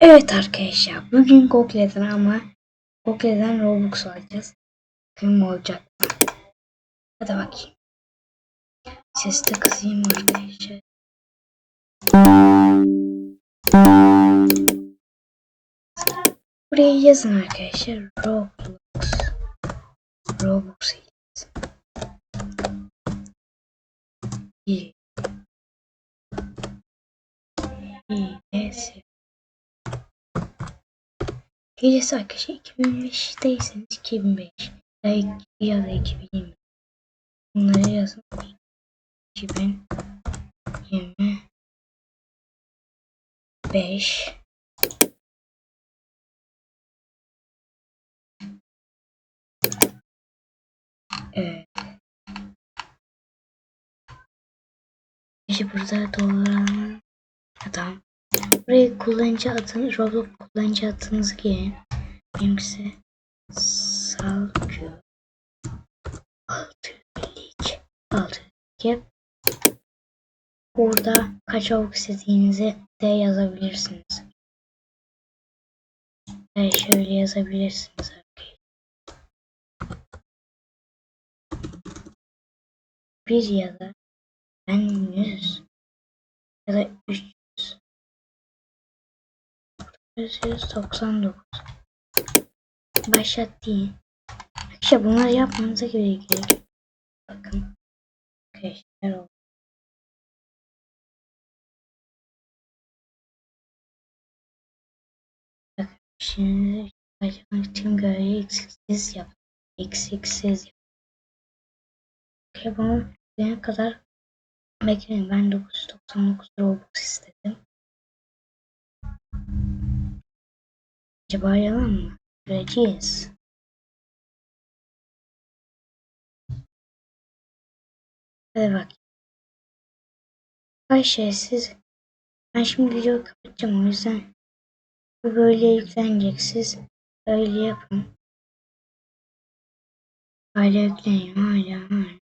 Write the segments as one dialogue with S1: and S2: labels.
S1: Evet arkadaşlar bugün Google'den ama Google'den Robux alacağız. Kim olacak? Hadi bakayım. Ses de kısayım arkadaşlar. Buraya yazın arkadaşlar. Robux yaz. İyi. İyi. Hilesi arkadaşlar 2005'teyseniz 2005 ya, da 2020 bunları yazın 2025 Evet. İşte burada dolar adam. Buraya kullanıcı adını, Roblox kullanıcı adınızı girin. Benimkisi Salkü 652 6 Burada kaç avuk istediğinizi de yazabilirsiniz. Ve şöyle yazabilirsiniz. Bir ya da ben 100 ya da 300 199 Başlat değil. İşte bunları yapmanıza gerekiyor. Bakın. Arkadaşlar oldu. Şimdi başlamak için görevi eksiksiz yap. Eksiksiz yap. Okay, bunu kadar bekleyin. Ben 999 Robux istedim. Acaba yalan mı? Göreceğiz. Hadi bak. Ayşe siz ben şimdi videoyu kapatacağım o yüzden bu böyle yüklenecek siz öyle yapın. Hala yükleniyor hala hala.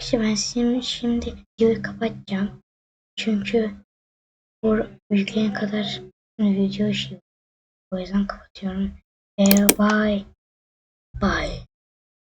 S1: İşte ben şimdi, şimdi videoyu kapatacağım. Çünkü bu yükleyene kadar video şey o yüzden kapatıyorum. Ve bye. Bye.